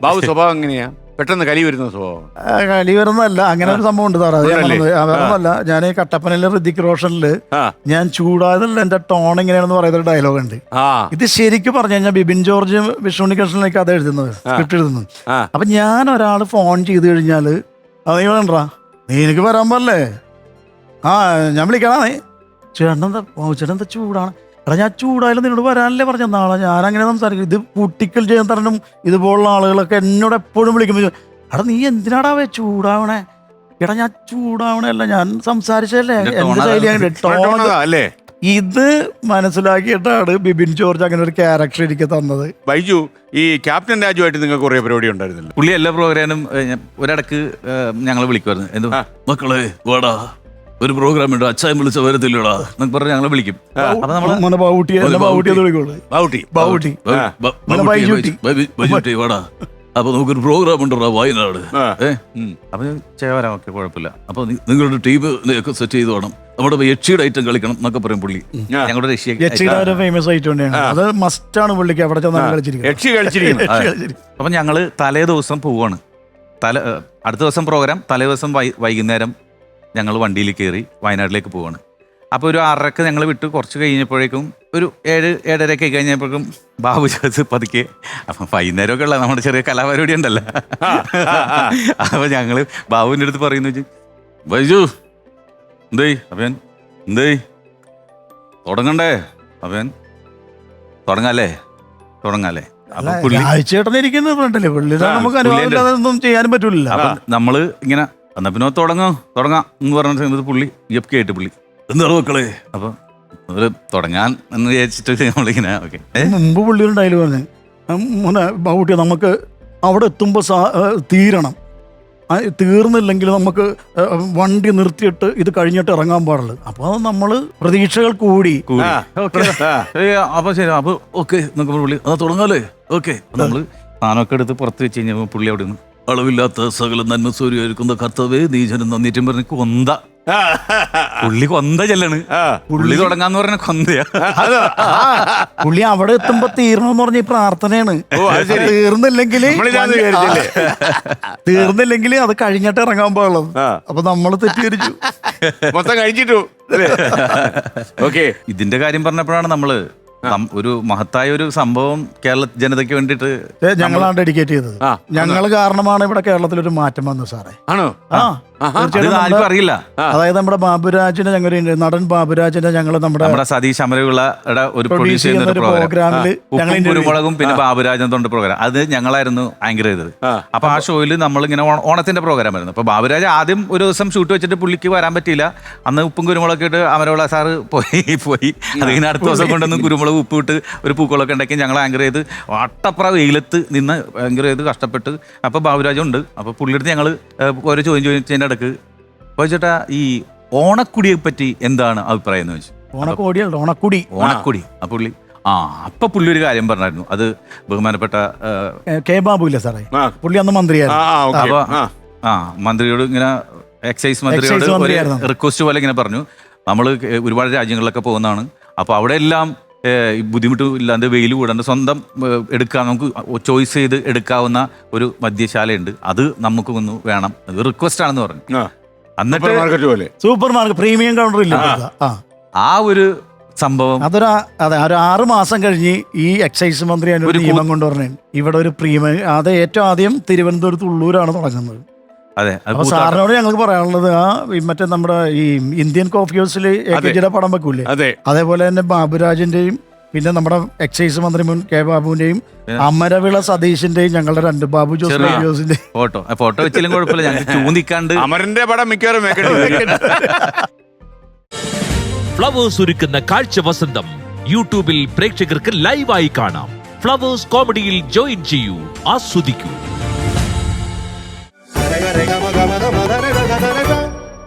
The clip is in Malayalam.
ബാബു സ്വഭാവം എങ്ങനെയാ? പെട്ടെന്ന് കലി വരുന്ന സ്വഭാവം. കലി വരുന്നതല്ല. അങ്ങനെ ഒരു സംഭവം ഉണ്ട് സാറേ. അത് ഞാൻ ഉണ്ടല്ലേ? പറഞ്ഞത്. ആ, വേറൊന്നുമല്ല. ഞാൻ ഈ കട്ടപ്പനയിലെ ഋതിക് റോഷനിൽ ആ. ഞാൻ ചൂടായതല്ല എന്റെ ടോൺ എങ്ങനെയാണെന്ന് പറയുന്ന ഒരു ഡയലോഗ് ഉണ്ട് ആ. ഇത് ശരിക്കും പറഞ്ഞു കഴിഞ്ഞാൽ ബിബിൻ ജോർജ് വിഷ്ണുണി കൃഷ്ണനിലേക്ക് അത് എഴുതുന്നത് സ്ക്രിപ്റ്റ് എഴുതുന്നത്. ആ. അപ്പൊ ഞാൻ ഒരാൾ ഫോൺ ചെയ്ത് കഴിഞ്ഞാൽ അത് നീ വേണ്ടാ? നീ എനിക്ക് വരാൻ പറഞ്ഞേ ആ ഞാൻ വിളിക്കണേ ചേട്ടൻ എന്താ ഓ, ചേട്ടൻ എന്താ ചൂടാണ്? എടാ ഞാൻ ചൂടായാലും നിന്നോട് വരാനല്ലേ പറഞ്ഞ. നാളെ ഞാൻ അങ്ങനെ സംസാരിക്കും. ഇത് കുട്ടിക്കൽ ചെയ്യാൻ തരണം ഇതുപോലുള്ള ആളുകളൊക്കെ എന്നോട് എപ്പോഴും വിളിക്കുമ്പോൾ എടാ നീ എന്തിനാടാ വേ ചൂടാവണേ? എടാ ഞാൻ ചൂടാവണല്ല ഞാൻ സംസാരിച്ചല്ലേ എന്റെ ശൈലി അല്ലേ? ഇത് മനസ്സിലാക്കിയിട്ടാണ് ബിബിൻ ജോർജ് അങ്ങനെ ഒരു ക്യാരക്ടർ എനിക്ക് തന്നത്. ബൈജു ഈ ക്യാപ്റ്റൻ രാജുവായിട്ട് നിങ്ങൾക്ക് കുറെ പരിപാടി ഉണ്ടായിരുന്നില്ല? പുള്ളി എല്ലാ പ്രോഗ്രാമിനും ഒരിടക്ക് ഞങ്ങൾ വിളിക്കുമായിരുന്നു എന്ത് മക്കൾ മക്കളെ വാടാ. ഒരു പ്രോഗ്രാം ഉണ്ട് അച്ഛൻ വിളിച്ച വരത്തില്ലടാ. എന്നൊക്കെ പറഞ്ഞ് ഞങ്ങളെ വിളിക്കും. അപ്പൊ നമ്മൾ ബാവൂട്ടി ബാവൂട്ടി. ബൈജുട്ടി, വാടാ. അപ്പൊ നമുക്കൊരു പ്രോഗ്രാം ഉണ്ടോ വയനാട്? ഏഹ്. അപ്പൊ ചെയ്യാൻ ഓക്കെ കുഴപ്പമില്ല. അപ്പൊ നിങ്ങളുടെ ടീം ഒക്കെ സെറ്റ് ചെയ്ത് വേണം. നമ്മുടെ യക്ഷിയുടെ ഐറ്റം കളിക്കണം എന്നൊക്കെ പറയും പുള്ളി. ഞങ്ങളുടെ യക്ഷി യക്ഷിയുടെ ഒരു ഫേമസ് ഐറ്റം അത് അത് ആണ് പുള്ളിക്ക് അവിടെ കളിച്ചിരിക്കുന്നത്. യക്ഷി കളിച്ചിരിക്കുന്നത്. തലേ ദിവസം പോവാണ്. തല അടുത്ത ദിവസം പ്രോഗ്രാം തലേ ദിവസം വൈകുന്നേരം ഞങ്ങൾ വണ്ടിയിൽ കയറി വയനാട്ടിലേക്ക് പോവാണ്. അപ്പോൾ ഒരു ആറരക്ക് ഞങ്ങൾ വിട്ട്. കുറച്ച് കഴിഞ്ഞപ്പോഴേക്കും ഒരു ഏഴ് ഏഴരയൊക്കെ കഴിഞ്ഞപ്പോഴേക്കും ബാബു ചേർത്ത് പതുക്കെ. അപ്പം വൈകുന്നേരമൊക്കെ ഉള്ള നമ്മുടെ ചെറിയ കലാപരിപാടി ഉണ്ടല്ലോ. അപ്പോൾ ഞങ്ങൾ ബാബുവിന്റെ അടുത്ത് പറയുന്നു വൈജു ബൈജു എന്തേ അവൻ എന്തേ തുടങ്ങണ്ടേ അവൻ തുടങ്ങാല്ലേ? തുടങ്ങാല്ലേ? പുള്ളി പുള്ളി നമുക്ക് ഒന്നും ചെയ്യാനും പറ്റൂല നമ്മൾ ഇങ്ങനെ എന്നാ പിന്നെ തുടങ്ങാം. തുടങ്ങാം. എന്ന് പറഞ്ഞ സമയത്ത് പുള്ളി എഫ് ആയിട്ട് പുള്ളി. എന്താണ് മക്കളെ? അപ്പൊ ഒരു തുടങ്ങാൻ എന്ന് വിചാരിച്ചിട്ട് നമ്മളിങ്ങനെ ഓക്കെ മുമ്പ് പുള്ളി ഒരു ഡയലോഗ് പറഞ്ഞു മോനെ ബാബുട്ടി നമുക്ക് അവിടെ എത്തുമ്പോൾ തീരണം. ആ, തീർന്നില്ലെങ്കിൽ നമുക്ക് വണ്ടി നിർത്തിയിട്ട് ഇത് കഴിഞ്ഞിട്ട് ഇറങ്ങാൻ പാടുള്ളൂ. അപ്പോൾ നമ്മൾ പ്രതീക്ഷകൾ കൂടി. അപ്പൊ ശരി അപ്പൊ ഓക്കെ നമുക്ക് പുള്ളി അതാ തുടങ്ങാല്ലേ ഓക്കെ നമ്മൾ സാധനമൊക്കെ എടുത്ത് പുറത്ത് വെച്ച് കഴിഞ്ഞാൽ പുള്ളി അവിടെ നിന്ന് അളവില്ലാത്ത സകല നന്മ സൂര്യമായിരിക്കുന്ന കർത്തവേ നീചനും നന്ദിറ്റും പറഞ്ഞ് കൊന്ത. പുള്ളി കൊന്ത ചെല്ലാണ്. പുള്ളി തുടങ്ങാന്ന് പറഞ്ഞ കൊന്തയാ. അത്. പുള്ളി അവിടെ എത്തുമ്പോ തീർന്നു പറഞ്ഞ പ്രാർത്ഥനയാണ്. തീർന്നില്ലെങ്കിൽ തീർന്നില്ലെങ്കിൽ അത് കഴിഞ്ഞിട്ട് ഇറങ്ങാൻ പാടുള്ളത്. അപ്പൊ നമ്മൾ തെറ്റിദ്ധരിച്ചു. മൊത്തം കഴിച്ചിട്ടു. ഓക്കെ ഇതിന്റെ കാര്യം പറഞ്ഞപ്പോഴാണ് നമ്മൾ ഒരു മഹത്തായ ഒരു സംഭവം കേരള ജനതയ്ക്ക് വേണ്ടിയിട്ട് ഞങ്ങളാണ് ഡെഡിക്കേറ്റ് ചെയ്തത്. ഞങ്ങൾ കാരണമാണ് ഇവിടെ കേരളത്തിൽ ഒരു മാറ്റം വന്നത് സാറേ. ആണോ? ആ. ആർക്കും അറിയില്ല. അതായത് നമ്മുടെ ബാബുരാജിനെ ഞങ്ങൾ നടൻ ബാബുരാജിനെ ഞങ്ങൾ നമ്മുടെ നമ്മുടെ സതീഷ് അമരവിളയുടെ ഒരു പ്രൊഡ്യൂസ് ചെയ്യുന്ന ഒരു പ്രോഗ്രാമിൽ ഞങ്ങൾ ഉപ്പും കുരുമുളകും പിന്നെ ബാബുരാജൻ തൊണ്ട് പ്രോഗ്രാം അത് ഞങ്ങളായിരുന്നു ആങ്കർ ചെയ്തത്. അപ്പൊ ആ ഷോയിൽ നമ്മൾ ഇങ്ങനെ ഓണത്തിന്റെ പ്രോഗ്രാം ആയിരുന്നു. അപ്പൊ ബാബുരാജ് ആദ്യം ഒരു ദിവസം ഷൂട്ട് വെച്ചിട്ട് പുള്ളിക്ക് വരാൻ പറ്റിയില്ല. അന്ന് ഉപ്പും കുരുമുളകൊക്കെ ഇട്ട് അമരവിള സാറ് പോയി പോയി. അത് കഴിഞ്ഞ് അടുത്ത ദിവസം കൊണ്ടുവന്ന് കുരുമുളക് ഉപ്പ് ഇട്ട് ഒരു പൂക്കളൊക്കെ ഉണ്ടാക്കി ഞങ്ങൾ ആങ്കർ ചെയ്ത് വട്ടപ്ര വെയിലത്ത് നിന്ന് ആങ്കർ ചെയ്ത് കഷ്ടപ്പെട്ട് അപ്പൊ ബാബുരാജുണ്ട്. അപ്പൊ പുള്ളിയെടുത്ത് ഞങ്ങൾ ഓരോ ചോദ്യം ചോദിച്ചതിന്റെ ഇടയ്ക്ക് ചോദിച്ചേട്ടാ ഈ ഓണക്കുടിയെ പറ്റി എന്താണ് അഭിപ്രായം എന്ന് വെച്ചു ഓണക്കോടിയല്ല ഓണക്കുടി. ഓണക്കുടി. ആ പുള്ളി ആ അപ്പൊ പുള്ളി ഒരു കാര്യം പറഞ്ഞായിരുന്നു. അത് ബഹുമാനപ്പെട്ട കെ ബാബു ഇല്ല സാറേ? ആ. പുള്ളി അന്ന് മന്ത്രി മന്ത്രിയായിരുന്നു. ആ, ഓക്കെ. അപ്പൊ ആ. മന്ത്രിയോട് ഇങ്ങനെ എക്സൈസ് മന്ത്രിയോട് എക്സൈസ് ഒരു മന്ത്രിയായിരുന്നു. റിക്വസ്റ്റ് പോലെ ഇങ്ങനെ പറഞ്ഞു. നമ്മൾ ഒരുപാട് രാജ്യങ്ങളിലൊക്കെ പോകുന്നതാണ്. അപ്പൊ അവിടെ എല്ലാം ബുദ്ധിമുട്ട് വെയിൽ കൂടാണ്ട് സ്വന്തം എടുക്കാൻ നമുക്ക് ചോയ്സ് ചെയ്ത് എടുക്കാവുന്ന ഒരു മദ്യശാലയുണ്ട്. അത് നമുക്ക് ഒന്ന് വേണം. അത് റിക്വസ്റ്റ് ആണെന്ന് പറഞ്ഞു. എന്നിട്ട് സൂപ്പർ മാർക്കറ്റ് പോലെ. സൂപ്പർ മാർക്കറ്റ് പ്രീമിയം കൗണ്ടർ ഇല്ല. ആ. ഒരു സംഭവം അതൊരു അതെ ഒരു ആറ് മാസം കഴിഞ്ഞ് ഈ എക്സൈസ് മന്ത്രി അതിനൊരു ഒരു നിയമം കൊണ്ടുവരണേ. ഇവിടെ ഒരു പ്രീമിയം അത് ഏറ്റവും ആദ്യം തിരുവനന്തപുരത്ത് ഉള്ളൂരാണ് തുടങ്ങുന്നത്. അതെ അപ്പൊ സാറിനോട് ഞങ്ങൾക്ക് പറയാനുള്ളത് ആ ഈ മറ്റേ നമ്മുടെ ഈ ഇന്ത്യൻ കോഫി ഹൗസിൽ എ കെ. ജിയുടെ പടം വെക്കൂലേ? അതെ. അതേപോലെ തന്നെ ബാബുരാജിന്റെയും പിന്നെ നമ്മുടെ എക്സൈസ് മന്ത്രി മുൻ കെ ബാബുവിന്റെയും അമരവിള സതീഷിന്റെയും ഞങ്ങളുടെ രണ്ട് ബാബു ജോസിന്റെ ഫോട്ടോ. ആ ഫോട്ടോ വെച്ചാലും കുഴപ്പമില്ല ഞങ്ങൾ ചൂണ്ടിക്കാണ്ട് അമരന്റെ പടം മിക്കവാറും. ഫ്ലവേഴ്സ് ഒരുക്കുന്ന കാഴ്ച വസന്തം യൂട്യൂബിൽ പ്രേക്ഷകർക്ക് ലൈവായി കാണാം. ഫ്ലവേഴ്സ് കോമഡിയിൽ ജോയിൻ ചെയ്യൂ ആസ്വദിക്കൂ. রে গা